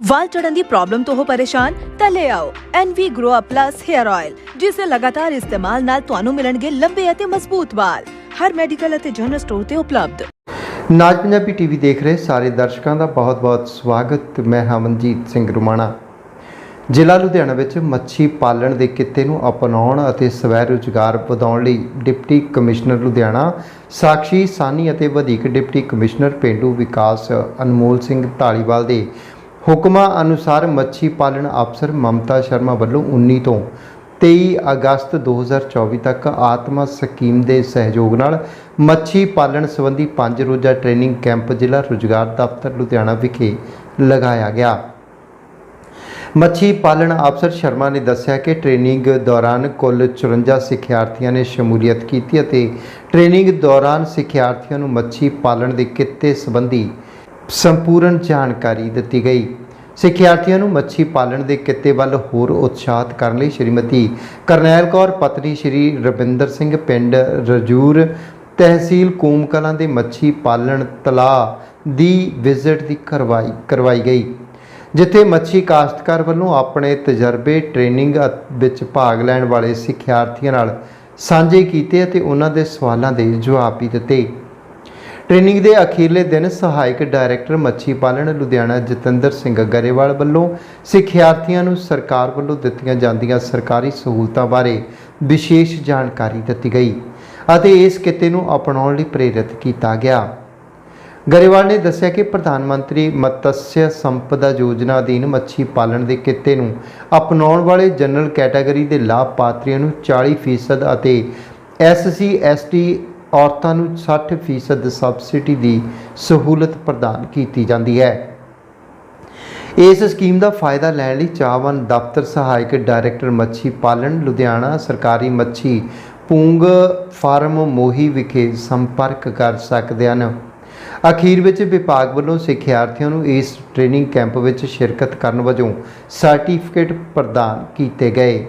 ਵਾਲ ਚੜਨ ਦੀ ਪ੍ਰੋਬਲਮ ਤੋਂ ਹੋ ਪਰੇਸ਼ਾਨ, ਤਾਂ ਲੈ ਆਓ NV Grow Up Plus Hair Oil ਜਿਸ ਦੇ ਲਗਾਤਾਰ ਇਸਤੇਮਾਲ ਨਾਲ ਤੁਹਾਨੂੰ ਮਿਲਣਗੇ ਲੰਬੇ ਅਤੇ ਮਜ਼ਬੂਤ ਵਾਲ। ਹਰ ਮੈਡੀਕਲ ਅਤੇ ਜਨਰਲ ਸਟੋਰ ਤੇ ਉਪਲਬਧ। ਨਾਜ ਪੰਜਾਬੀ ਟੀਵੀ ਦੇਖ ਰਹੇ ਸਾਰੇ ਦਰਸ਼ਕਾਂ ਦਾ ਬਹੁਤ-ਬਹੁਤ ਸਵਾਗਤ। ਮੈਂ ਹਮਨਜੀਤ ਸਿੰਘ ਰੁਮਾਣਾ। ਜ਼ਿਲ੍ਹਾ ਲੁਧਿਆਣਾ ਵਿੱਚ ਮੱਛੀ ਪਾਲਣ ਦੇ ਕਿੱਤੇ ਨੂੰ ਅਪਣਾਉਣ ਅਤੇ ਸਵੈ ਰੁਜ਼ਗਾਰ ਵਧਾਉਣ ਲਈ ਡਿਪਟੀ ਕਮਿਸ਼ਨਰ ਲੁਧਿਆਣਾ, ਸਾਕਸ਼ੀ ਸਾਨੀ ਅਤੇ ਵਧੇਕ ਡਿਪਟੀ ਕਮਿਸ਼ਨਰ ਪਿੰਡੂ ਵਿਕਾਸ ਅਨਮੋਲ ਸਿੰਘ ਢਾਲੀਵਾਲ ਦੇ ਹੁਕਮਾਂ ਅਨੁਸਾਰ ਮੱਛੀ ਪਾਲਣ ਅਫਸਰ ਮਮਤਾ ਸ਼ਰਮਾ ਵੱਲੋਂ 19 ਤੋਂ 23 ਅਗਸਤ 2024 ਤੱਕ ਆਤਮਾ ਸਕੀਮ ਦੇ ਸਹਿਯੋਗ ਨਾਲ ਮੱਛੀ ਪਾਲਣ ਸੰਬੰਧੀ ਪੰਜ ਰੋਜ਼ਾ ਟ੍ਰੇਨਿੰਗ ਕੈਂਪ ਜ਼ਿਲ੍ਹਾ ਰੁਜ਼ਗਾਰ ਦਫ਼ਤਰ ਲੁਧਿਆਣਾ ਵਿਖੇ ਲਗਾਇਆ ਗਿਆ। ਮੱਛੀ ਪਾਲਣ ਅਫਸਰ ਸ਼ਰਮਾ ਨੇ ਦੱਸਿਆ ਕਿ ਟ੍ਰੇਨਿੰਗ ਦੌਰਾਨ ਕੁੱਲ 54 ਸਿੱਖਿਆਰਥੀਆਂ ਨੇ ਸ਼ਮੂਲੀਅਤ ਕੀਤੀ ਅਤੇ ਟ੍ਰੇਨਿੰਗ ਦੌਰਾਨ ਸਿੱਖਿਆਰਥੀਆਂ ਨੂੰ ਮੱਛੀ ਪਾਲਣ ਦੇ ਕਿੱਤੇ ਸੰਬੰਧੀ ਸੰਪੂਰਨ ਜਾਣਕਾਰੀ ਦਿੱਤੀ ਗਈ। ਸਿੱਖਿਆਰਥੀਆਂ ਨੂੰ ਮੱਛੀ ਪਾਲਣ ਦੇ ਕਿੱਤੇ ਵੱਲ ਹੋਰ ਉਤਸ਼ਾਹਿਤ ਕਰਨ ਲਈ ਸ਼੍ਰੀਮਤੀ ਕਰਨੈਲ ਕੌਰ, ਪਤਨੀ ਸ਼੍ਰੀ ਰਵਿੰਦਰ ਸਿੰਘ, ਪਿੰਡ ਰਜੂਰ, ਤਹਿਸੀਲ ਕੂਮ ਕਲਾਂ ਦੇ ਮੱਛੀ ਪਾਲਣ ਤਲਾਅ ਦੀ ਵਿਜ਼ਿਟ ਦੀ ਕਰਵਾਈ ਕਰਵਾਈ ਗਈ, ਜਿੱਥੇ ਮੱਛੀ ਕਾਸ਼ਤਕਾਰ ਵੱਲੋਂ ਆਪਣੇ ਤਜਰਬੇ, ਟ੍ਰੇਨਿੰਗ ਵਿੱਚ ਭਾਗ ਲੈਣ ਵਾਲੇ ਸਿੱਖਿਆਰਥੀਆਂ ਨਾਲ ਸਾਂਝੇ ਕੀਤੇ ਅਤੇ ਉਹਨਾਂ ਦੇ ਸਵਾਲਾਂ ਦੇ ਜਵਾਬ ਵੀ ਦਿੱਤੇ। ਟ੍ਰੇਨਿੰਗ ਦੇ ਅਖੀਰਲੇ ਦਿਨ ਸਹਾਇਕ ਡਾਇਰੈਕਟਰ ਮੱਛੀ ਪਾਲਣ ਲੁਧਿਆਣਾ ਜਤਿੰਦਰ ਸਿੰਘ ਗਰੇਵਾਲ ਵੱਲੋਂ ਸਿੱਖਿਆਰਥੀਆਂ ਨੂੰ ਸਰਕਾਰ ਵੱਲੋਂ ਦਿੱਤੀਆਂ ਜਾਂਦੀਆਂ ਸਰਕਾਰੀ ਸਹੂਲਤਾਂ ਬਾਰੇ ਵਿਸ਼ੇਸ਼ ਜਾਣਕਾਰੀ ਦਿੱਤੀ ਗਈ ਅਤੇ ਇਸ ਕਿੱਤੇ ਨੂੰ ਅਪਣਾਉਣ ਲਈ ਪ੍ਰੇਰਿਤ ਕੀਤਾ ਗਿਆ। ਗਰੇਵਾਲ ਨੇ ਦੱਸਿਆ ਕਿ ਪ੍ਰਧਾਨ ਮੰਤਰੀ ਮਤਸਿਆ ਸੰਪਦਾ ਯੋਜਨਾ ਅਧੀਨ ਮੱਛੀ ਪਾਲਣ ਦੇ ਕਿੱਤੇ ਨੂੰ ਅਪਣਾਉਣ ਵਾਲੇ ਜਨਰਲ ਕੈਟਾਗਰੀ ਦੇ ਲਾਭਪਾਤਰੀਆਂ ਨੂੰ 40% ਅਤੇ ਐਸਸੀ ਐਸਟੀ ਔਰਤਾਂ ਨੂੰ 60% ਸਬਸਿਡੀ ਦੀ ਸਹੂਲਤ ਪ੍ਰਦਾਨ ਕੀਤੀ ਜਾਂਦੀ ਹੈ। ਇਸ ਸਕੀਮ ਦਾ ਫਾਇਦਾ ਲੈਣ ਲਈ ਚਾਹਵਾਨ ਦਫ਼ਤਰ ਸਹਾਇਕ ਡਾਇਰੈਕਟਰ ਮੱਛੀ ਪਾਲਣ, ਲੁਧਿਆਣਾ ਸਰਕਾਰੀ ਮੱਛੀ ਪੂੰਗ ਫਾਰਮ ਮੋਹੀ ਵਿਖੇ ਸੰਪਰਕ ਕਰ ਸਕਦੇ ਹਨ। ਅਖੀਰ ਵਿੱਚ ਵਿਭਾਗ ਵੱਲੋਂ ਸਿੱਖਿਆਰਥੀਆਂ ਨੂੰ ਇਸ ਟ੍ਰੇਨਿੰਗ ਕੈਂਪ ਵਿੱਚ ਸ਼ਿਰਕਤ ਕਰਨ ਵਜੋਂ ਸਰਟੀਫਿਕੇਟ ਪ੍ਰਦਾਨ ਕੀਤੇ ਗਏ।